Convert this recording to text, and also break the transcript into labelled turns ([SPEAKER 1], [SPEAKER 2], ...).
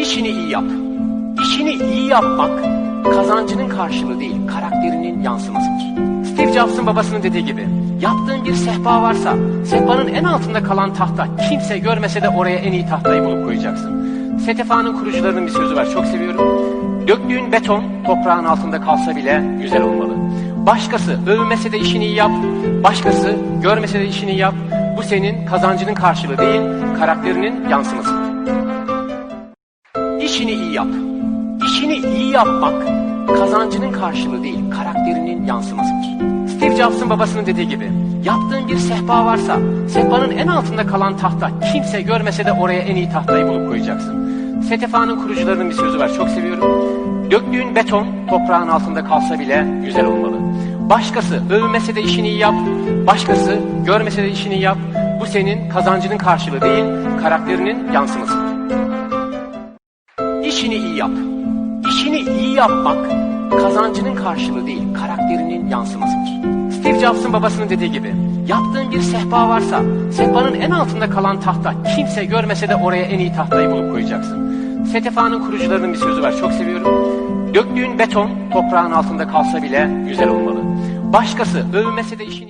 [SPEAKER 1] İşini iyi yap. İşini iyi yapmak kazancının karşılığı değil, karakterinin yansımasıdır. Steve Jobs'ın babasının dediği gibi, yaptığın bir sehpa varsa, sehpanın en altında kalan tahta kimse görmese de oraya en iyi tahtayı bulup koyacaksın. STFA'nın kurucularının bir sözü var, çok seviyorum. Döktüğün beton toprağın altında kalsa bile güzel olmalı. Başkası övmese de işini iyi yap, başkası görmese de işini yap. Bu senin kazancının karşılığı değil, karakterinin yansımasıdır. İşini iyi yap. İşini iyi yapmak kazancının karşılığı değil, karakterinin yansımasıdır. Steve Jobs'ın babasının dediği gibi, yaptığın bir sehpa varsa, sehpanın en altında kalan tahta kimse görmese de oraya en iyi tahtayı bulup koyacaksın. STFA'nın kurucularının bir sözü var, çok seviyorum. Döktüğün beton toprağın altında kalsa bile güzel olmalı. Başkası övmese de işini yap, başkası görmese de işini yap. Bu senin kazancının karşılığı değil, karakterinin yansımasıdır. İşini iyi yap. İşini iyi yapmak kazancının karşılığı değil, karakterinin yansımasıdır. Steve Jobs'ın babasının dediği gibi, yaptığın bir sehpa varsa, sehpanın en altında kalan tahta kimse görmese de oraya en iyi tahtayı bulup koyacaksın. STFA'nın kurucularının bir sözü var, çok seviyorum. Döktüğün beton toprağın altında kalsa bile güzel olmalı. Başkası övmese de işini